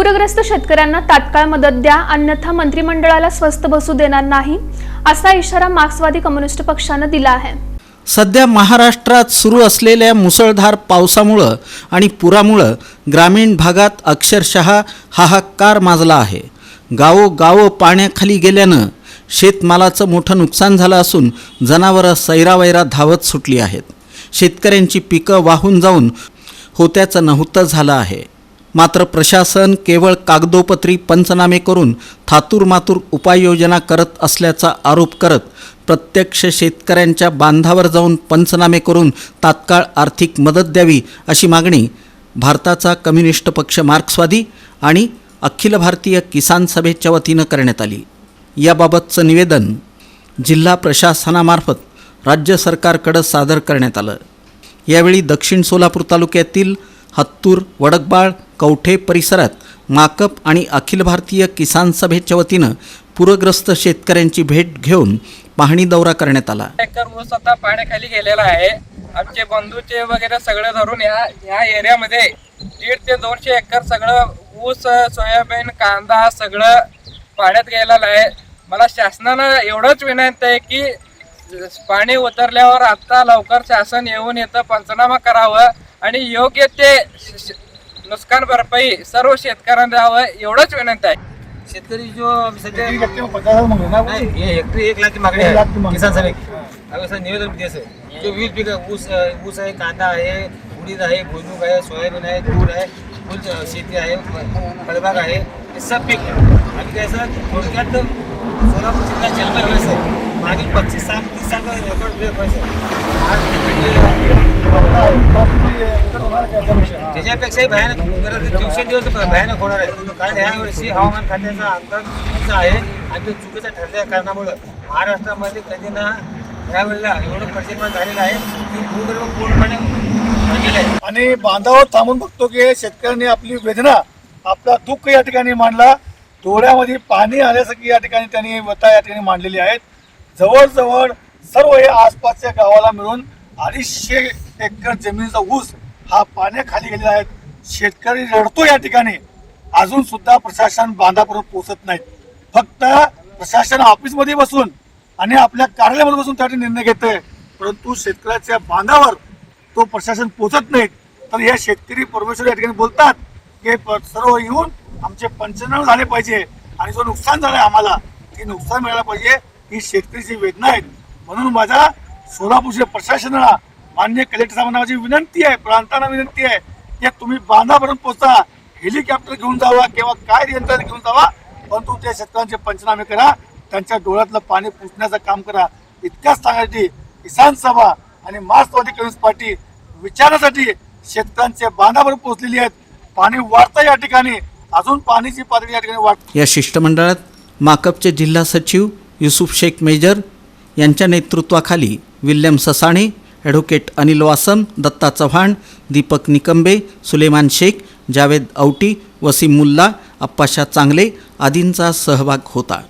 पूरग्रस्त शेतकऱ्यांना तात्काळ मदत द्या अन्यथा मंत्रिमंडळाला स्वस्त बसू देणार नाही असा इशारा मार्क्सवादी कम्युनिस्ट पक्षानं दिला आहे. सध्या महाराष्ट्रात सुरू असलेल्या मुसळधार पावसामुळं आणि पुरामुळं ग्रामीण भागात अक्षरशः हाहाकार माजला आहे. गावोगावं पाण्याखाली गेल्यानं शेतमालाचं मोठं नुकसान झालं असून जनावरं सैरावैरा धावत सुटली आहेत. शेतकऱ्यांची पिकं वाहून जाऊन होत्याचं नव्हतं झालं आहे. मात्र प्रशासन केवळ कागदोपत्री पंचनामे करून थातूरमातूर उपाययोजना करत असल्याचा आरोप करत प्रत्यक्ष शेतकऱ्यांच्या बांधावर जाऊन पंचनामे करून तात्काळ आर्थिक मदत द्यावी अशी मागणी भारताचा कम्युनिस्ट पक्ष मार्क्सवादी आणि अखिल भारतीय किसान सभेच्या वतीनं करण्यात आली. याबाबतचं निवेदन जिल्हा प्रशासनामार्फत राज्य सरकारकडं सादर करण्यात आलं. यावेळी दक्षिण सोलापूर तालुक्यातील हत्तूर वडकबाळ कवठे परिसरात माकप आणि अखिल भारतीय किसान सभेच्या वतीनं पूरग्रस्त शेतकऱ्यांची भेट घेऊन पाहणी दौरा करण्यात आला. एकर ऊस आता पाण्याखाली गेलेला आहे. आमचे बंधूचे वगैरे सगळं धरून या ह्या एरियामध्ये दीड ते दोनशे एकर सगळं ऊस सोयाबीन कांदा सगळं पाण्यात गेलेला आहे. मला शासनानं एवढंच विनंती आहे की पाणी उतरल्यावर आता लवकर शासन येऊन येतं पंचनामा करावं आणि योग्य ते नुकसान भरपाई सर्व शेतकऱ्यांना द्यावं एवढंच विनंती आहे. शेतकरी जो सध्या नाही, हे हेक्टरी एक लाख मागणी आहे. किसान निवेदन सर जो विविध पिकं ऊस ऊस आहे कांदा आहे उडीद आहे भुईमुग आहे सोयाबीन आहे तूर आहे फुल शेती आहे फळबाग आहे हे सब पीक आम्ही काय सर थोडक्यात सोलापूर जिल्हा जन्म आहे. सर मागील पस्तीस सात तीस रेकॉर्ड ब्रेक त्याच्यापेक्षाही भयानक जर दिवसेंदिवस भयानक होणार आहे. कारण यावर्षी हवामान खात्याचा अंदाज आहे आणि तो चुकीचा ठरल्या कारणामुळं महाराष्ट्रामध्ये कधी ना यावेळेला एवढं परिस्थिती झालेलं आहे की भूगर्भ पूर्णपणे आणि बांधावर थांबून बघतो की शेतकऱ्यांनी आपली वेदना आपला दुःख या ठिकाणी मांडला. डोळ्यामध्ये पाणी आल्यासारखी या ठिकाणी त्यांनी व्यथा या ठिकाणी मांडलेली आहेत. जवळजवळ सर्व हे आसपासच्या गावाला मिळून अडीचशे एकर जमिनीचा ऊस हा पाण्याखाली गेलेला आहे. शेतकरी रडतो या ठिकाणी. अजून सुद्धा प्रशासन बांधापर्यंत पोहोचत नाही फक्त प्रशासन ऑफिसमध्ये बसून आणि आपल्या कार्यालयामध्ये बसून त्यासाठी निर्णय घेतोय. परंतु शेतकऱ्याच्या बांधावर तो प्रशासन पोचत नाहीत. तर या शेतकरी परमेश्वर या ठिकाणी बोलतात की सर्व येऊन आमचे पंचनामे झाले पाहिजे आणि जो नुकसान झालं आम्हाला ते नुकसान मिळालं पाहिजे. ही शेतकरीची वेदना आहेत. म्हणून माझ्या सोलापूरच्या प्रशासनाला मान्य कलेक्टर साहेबांना माझी विनंती आहे प्रांतांना विनंती आहे की तुम्ही बांधापर्यंत पोहोचा हेलिकॉप्टर घेऊन जावा किंवा काय यंत्रणा घेऊन जावा परंतु त्या शेतकऱ्यांचे पंचनामे करा त्यांच्या डोळ्यातलं पाणी पुसण्याचं काम करा. इतक्याच सांगायची किसान सभा आणि मार्क्सवादी कम्युनिस्ट पार्टी विचारासाठी शेतकऱ्यांच्या बांधावर पोहोचलेली आहेत. पाणी वाढतं या ठिकाणी. अजून पाणीची पातळी या ठिकाणी वाढ या शिष्टमंडळात माकपचे जिल्हा सचिव युसुफ शेख मेजर यांच्या नेतृत्वाखाली विल्यम ससाणे ॲडव्होकेट अनिल वासम दत्ता चव्हाण दीपक निकंबे सुलेमान शेख जावेद औटी वसीम मुल्ला अप्पाशा चांगले आदींचा सहभाग होता.